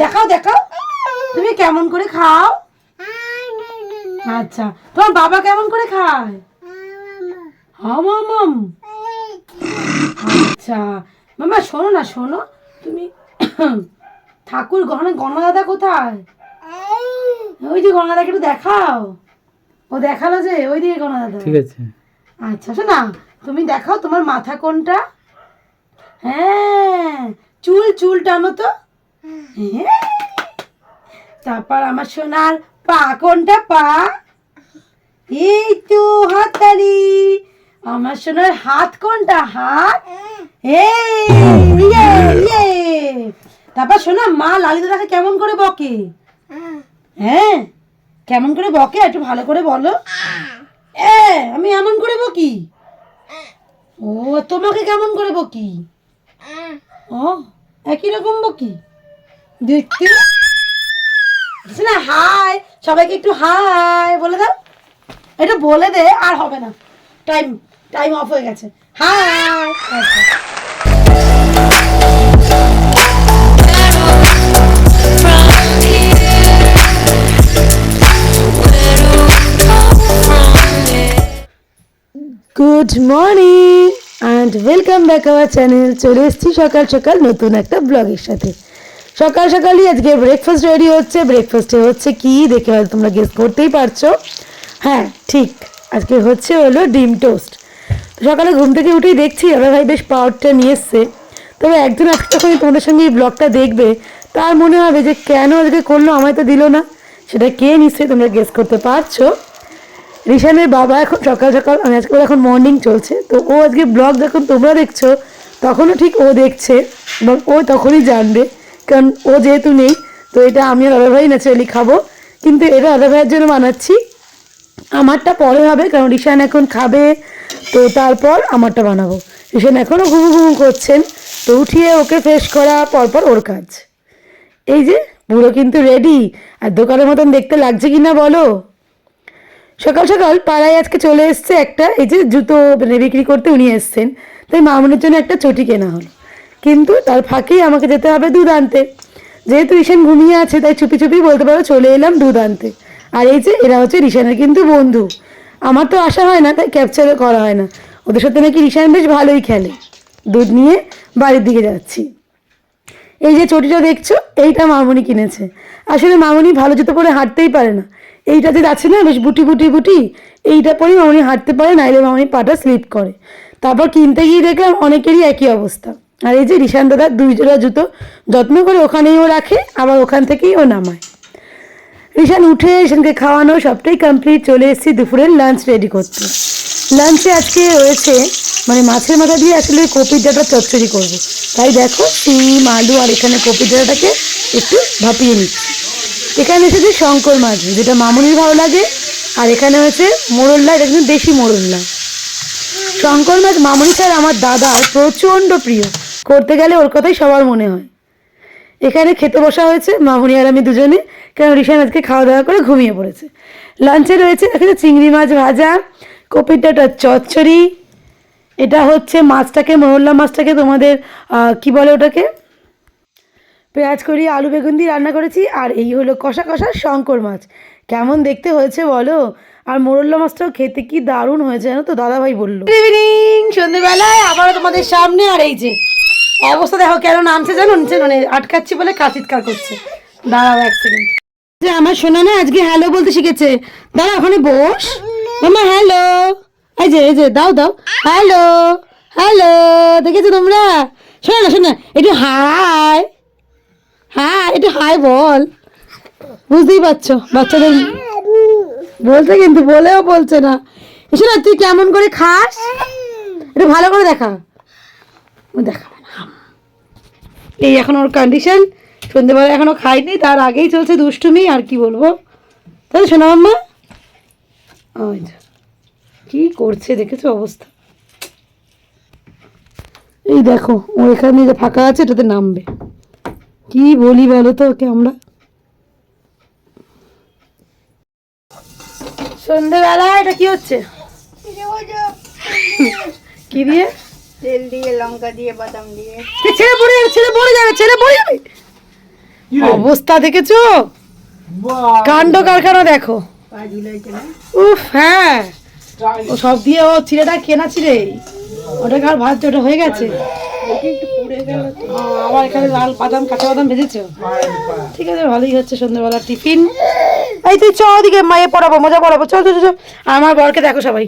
দেখাও দেখাও। তুমি কেমন করে খাও? আচ্ছা তোমার বাবা কেমন করে খায়? হামাম আচ্ছা মামা শোনো না শোনো। তুমি ঠাকুর গহনা গণনা দাদা কোথায়? ওই যে গণনা দাদাকে একটু দেখাও। ও দেখাল যে ওই দিকে গণনা দাদা ঠিক আছে। আচ্ছা শোনা তুমি দেখাও তোমার মাথা কোনটা? হ্যাঁ চুল চুল টানো তো। তারপর আমার সোনার পা কোনটা পা। এই তো হাততালি। আমার সোনার হাত কোনটা হাত? এই ইয়ে ইয়ে। তারপর শোনা মা লালি দাদাকে কেমন করে বকে? হ্যাঁ কেমন করে বকে একটু ভালো করে বলো। এ আমি এমন করে বকি? ও তোমাকে কেমন করে বকি? ও একই রকম বকি? দেখতে না, হাই, সবাইকে একটু হাই বলে দাও। এটা বলে দে, আর হবে না। টাইম টাইম অফ হয়ে গেছে। Hi good morning and welcome back our channel চলে এসেছি সকাল সকাল নতুন একটা ব্লগের সাথে। সকাল সকালই আজকে ব্রেকফাস্ট রেডি হচ্ছে। ব্রেকফাস্টে হচ্ছে কি দেখে হয়তো তোমরা গেস করতেই পারছ। হ্যাঁ ঠিক। আজকে হচ্ছে হলো ডিম টোস্ট সকালে ঘুম থেকে উঠেই দেখছি দাদা ভাই বেশ পাওয়ারটা নিয়ে এসছে। তবে একজন আজকে যখন তোমাদের সঙ্গে এই ব্লগটা দেখবে, তার মনে হবে যে কেন আজকে করল, আমায় তো দিল না। সেটা কে নিশ্চয়ই তোমরা গেস করতে পারছ। রিশানের বাবা এখন সকাল সকাল মানে আজকে এখন মর্নিং চলছে। তো ও আজকে ব্লগ যখন তোমরা দেখছ, তখনও ঠিক ও দেখছে এবং ও তখনই জানবে। কারণ ও যেহেতু নেই, তো এটা আমি আর দাদা ভাই ন্যাচারালি খাব। কিন্তু এটা দাদা ভাইয়ের জন্য বানাচ্ছি। আমারটা পরে হবে, কারণ রিশান এখন খাবে। তো তারপর আমারটা বানাবো। রিশান এখনও ঘুমু ঘুমু করছেন। তো উঠিয়ে ওকে ফ্রেশ করা, পরপর ওর কাজ। এই যে, পুরো কিন্তু রেডি আর দোকানের মতন দেখতে লাগছে কি না বলো? সকাল সকাল পাড়ায় আজকে চলে এসছে একটা, এই যে জুতো বিক্রি করতে উনি এসছেন। তাই মামুনের জন্য একটা চটি কেনা হলো। কিন্তু তার ফাঁকেই আমাকে যেতে হবে দুধ আনতে যেহেতু রিশান ঘুমিয়ে আছে, তাই চুপি চুপি বলতে পারো চলে এলাম দুধ আনতে আর এই যে, এরা হচ্ছে রিশানের কিন্তু বন্ধু। আমার তো আসা হয় না, তাই ক্যাপচারও করা হয় না। ওদের সাথে নাকি রিশান বেশ ভালোই খেলে। দুধ নিয়ে বাড়ির দিকে যাচ্ছি। এই যে চটিটা দেখছ, এইটা মামনি কিনেছে। আসলে মামনি ভালো জুতো পরে হাঁটতেই পারে না। এইটা যে আছে না, বেশ বুটি বুটি বুটি, এইটা পরেই মামুনি হাঁটতে পারে, নাইলে মামুনি পাটা স্লিপ করে। তারপর কিনতে গিয়ে দেখলাম অনেকেরই একই অবস্থা। আর এই যে রিশান দাদার দুই জোড়া জুতো যত্ন করে ওখানেই ও রাখে, আবার ওখান থেকেই ও নামায়। রিশান উঠে, রিশানকে খাওয়ানো সবটাই কমপ্লিট চলে এসেছি দুপুরের লাঞ্চ রেডি করতে। লাঞ্চে আজকে রয়েছে মানে মাছের মাথা দিয়ে আসলে কপির ডাটা চচ্চড়ি করব। তাই দেখো, সিম, আলু আর এখানে কপির ডাটাটাকে একটু ভাপিয়ে নিচ্ছি। এখানে এসেছে শঙ্কর মাছ, যেটা মামুনির ভালো লাগে। আর এখানে হয়েছে মোরল্লা, এটা কিন্তু দেশি মোরল্লা। শঙ্কর মাছ মামুনি স্যার আমার দাদার প্রচণ্ড প্রিয়। করতে গেলে ওর কথাই সবার মনে হয়। এখানে খেতে বসা হয়েছে মামুনি আর আমি দুজনে কারণ রিশান আজকে খাওয়া দাওয়া করে ঘুমিয়ে পড়েছে। লাঞ্চে রয়েছে এখানে চিংড়ি মাছ ভাজা, কপির ডাটা চচ্চড়ি, এটা হচ্ছে মাছটাকে মহল্লা মাছটাকে তোমাদের কি বলে ওটাকে? পেঁয়াজ করি, আলু বেগুন দিয়ে রান্না করেছি, আর এই হলো কষা কষা শঙ্কর মাছ। কেমন দেখতে হয়েছে বলো? আর মোরল্লা মাছটাও খেতে কি দারুণ হয়েছে জানো তো, দাদাভাই বলল। ইভিনিং সন্ধ্যেবেলায় আবারও তোমাদের সামনে, আর এই যে অবস্থা দেখো, কেন নামছে জানো? নিচে মানে আটকাচ্ছি বলে কাচিৎকার করছে। দাঁড়াও এক সেকেন্ড যে আমার শোনা না আজকে হ্যালো বলতে শিখেছে। দাঁড়া ওখানে বস। মামা হ্যালো এই যে এই যে, দাও দাও। হ্যালো হ্যালো দেখেছ তোমরা? শোনা না, শোনা একটু হাই হ্যাঁ একটু হাই বল। বুঝতেই পারছ, বাচ্চাদের বলতে কিন্তু বলেও বলছে না। এসে না তুই কেমন করে খাস? একটু ভালো করে দেখা। না এই এখন ওর কন্ডিশন সন্ধ্যেবেলা এখনও খাইনি তার আগেই চলছে দুষ্টুমি আর কি বলব? তাহলে শোনা মাম্মা কি করছে দেখেছ অবস্থা? এই দেখো ও এখানে যে ফাঁকা আছে এটাতে নামবে। কি বলি বলো তো ওকে আমরা? সন্ধ্যেবেলা এটা কি হচ্ছে? কি দিয়ে? তেল দিয়ে লঙ্কা দিয়ে বাদাম দিয়ে। ছেলে পড়ে যাবে ছেলে পড়ে যাবে ছেলে পড়ে যাবে। অবস্থা দেখেছ! কাণ্ড কারখানা দেখো। উফ হ্যাঁ। ও সব দিয়ে ও চিড়েটা কেনা চিড়ে ওটাকে আর ভাজছে ওটা হয়ে গেছে? আবার এখানে লাল বাদাম কাঁচা বাদাম ভেজেছো? ঠিক আছে ভালোই হচ্ছে সন্ধ্যেবেলা টিফিন। এই তুই চ ওদিকে মায়ে পড়াবো মজা পড়াবো। চল চল চল আমার বরকে দেখো সবাই.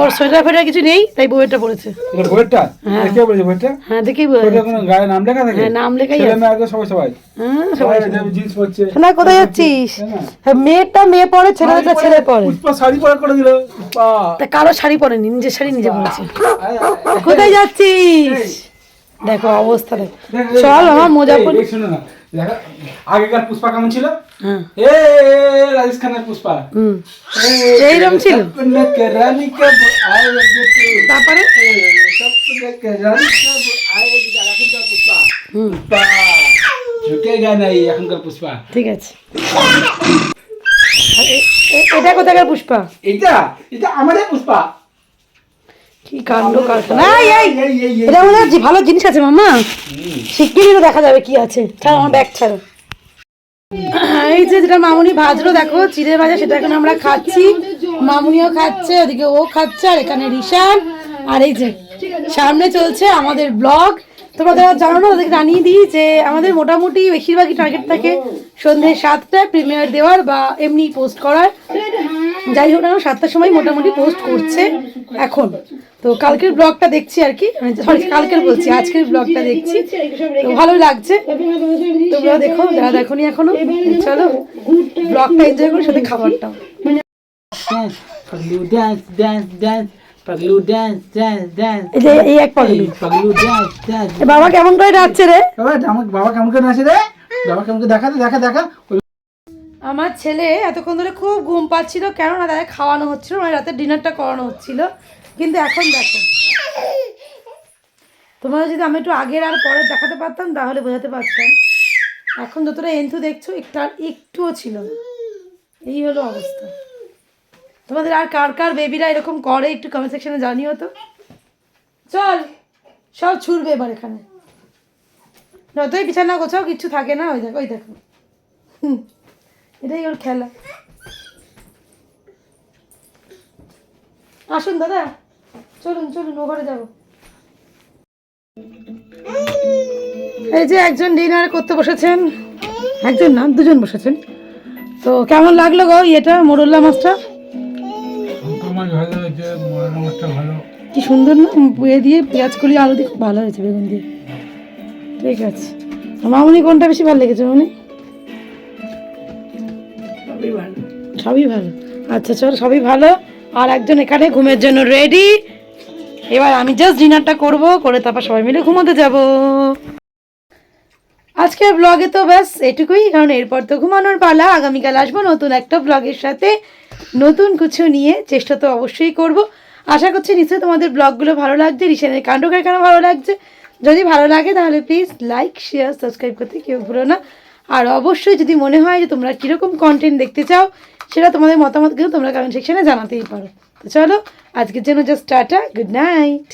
ওর সোয়েটার ফোয়েটার কিছু নেই তাই বইটা পড়েছে বইয়েরটা? হ্যাঁ। কে বলেছে বইয়েরটা? হ্যাঁ দেখেই বোঝা বইয়েরটা কোনো গায়ে নাম লেখা থাকে? হ্যাঁ, নাম লেখাই আছে। মেয়ে সবাই সবাই। সবাই সবাই জিন্স পরছে। শোনা কোথায় যাচ্ছিস মেয়েটা মেয়ে পরে ছেলেটা ছেলে পরে পুষ্পা শাড়ি পরে করে দিল। তা কারও শাড়ি পরেনি নিজের শাড়ি নিজে পরেছে। কোথায় যাচ্ছিস দেখো অবস্থা দেখ চল আমার মোজা পর শোনো না। আগেকার পুষ্পা কেমন ছিল? এ রাজেশ খানের পুষ্পা। এইরকম ছিল। তারপরে? এখনকার পুষ্পা। ঠিক আছে। এটা কোথাকার পুষ্পা? এটা এটা আমাদের পুষ্পা। কি কাণ্ড কারখানা। এটা মনে ভালো জিনিস আছে মামা শিগগিরই দেখা যাবে কি আছে। ছাড়ো আমার ব্যাগ ছাড়ো। এই যে যেটা মামুনি ভাজলো দেখো চিড়ে ভাজা সেটা এখন আমরা খাচ্ছি। মামুনিও খাচ্ছে ওদিকে ও খাচ্ছে আর এখানে রিশান। আর এই যে সামনে চলছে আমাদের ব্লগ। তোমরা যারা জানো না ওদেরকে জানিয়ে দিই যে আমাদের মোটামুটি বেশিরভাগই টার্গেট থাকে সন্ধ্যে সাতটায় প্রিমিয়ার দেওয়ার বা এমনি পোস্ট করার। যাই হোক না সাতটার সময় মোটামুটি পোস্ট করছে এখন। তো কালকের ব্লগটা দেখছি আর কি সরি কালকের বলছি আজকের ব্লগটা দেখছি। তো ভালোই লাগছে। তোমরা দেখো যারা দেখো নি এখনও চলো ব্লগটা এনজয় করি সাথে খাবারটাও। বাবা কেমন করে ডাকছে রে? বাবা, কেমন করে নাচে রে? বাবা কেমন করে দেখা দেখা দেখা। আমার ছেলে এতক্ষণ ধরে খুব ঘুম পাচ্ছিল, কেননা তাদের খাওয়ানো হচ্ছিল মানে রাতের ডিনারটা করানো হচ্ছিল। কিন্তু এখন দেখো তোমরা যদি আমি একটু আগের আর পরের দেখাতে পারতাম, তাহলে বোঝাতে পারতাম। এখন যতটা এন্থু দেখছ, একটু একটুও ছিল না। এই হলো অবস্থা। তোমাদের আর কার কার বেবিরা এরকম করে, একটু কমেন্ট সেকশনে জানিও তো। চল, সব ছুটবে এবার এখানে। যতই বিছানা গোছাও, কিচ্ছু থাকে না, ওই দেখো ওই দেখো। হুম। এটাই ওর খেলা। আসুন দাদা চলুন চলুন ও ঘরে যাব। এই যে একজন ডিনার করতে বসেছেন একজন না দুজন বসেছেন। তো কেমন লাগল গো এটা মোরল্লা মাছটা? আমার ভালো হয়েছে মরানো মাছটা ভালো। কি সুন্দর না বুয়ে দিয়ে পেঁয়াজ কলি আলু দিয়ে খুব ভালো হয়েছে বেগুন দিয়ে। ঠিক আছে। মামনি কোনটা বেশি ভালো লেগেছে মামনি? সবই ভালো। আচ্ছা চল, সবই ভালো। আর একজন এখানে ঘুমের জন্য রেডি এবার আমি জাস্ট ডিনারটা করব, করে তারপর সবাই মিলে ঘুমোতে যাব। আজকের ব্লগে তো ব্যাস এটুকুই, কারণ এরপর তো ঘুমানোর পালা। আগামীকাল আসব নতুন একটা ব্লগের সাথে। নতুন কিছু নিয়ে চেষ্টা তো অবশ্যই করব। আশা করছি নিশ্চয়ই তোমাদের ব্লগগুলো ভালো লাগছে রিসেনের কাণ্ড কারখানা ভালো লাগছে। যদি ভালো লাগে তাহলে প্লিজ লাইক শেয়ার সাবস্ক্রাইব করতে কেউ ভুলো না। আর অবশ্যই যদি মনে হয় যে তোমরা কীরকম কন্টেন্ট দেখতে চাও, সেটা তোমাদের মতামত কিন্তু তোমরা কমেন্ট সেকশানে জানাতেই পারো। তো চলো, আজকের জন্য জাস্ট টাটা গুড নাইট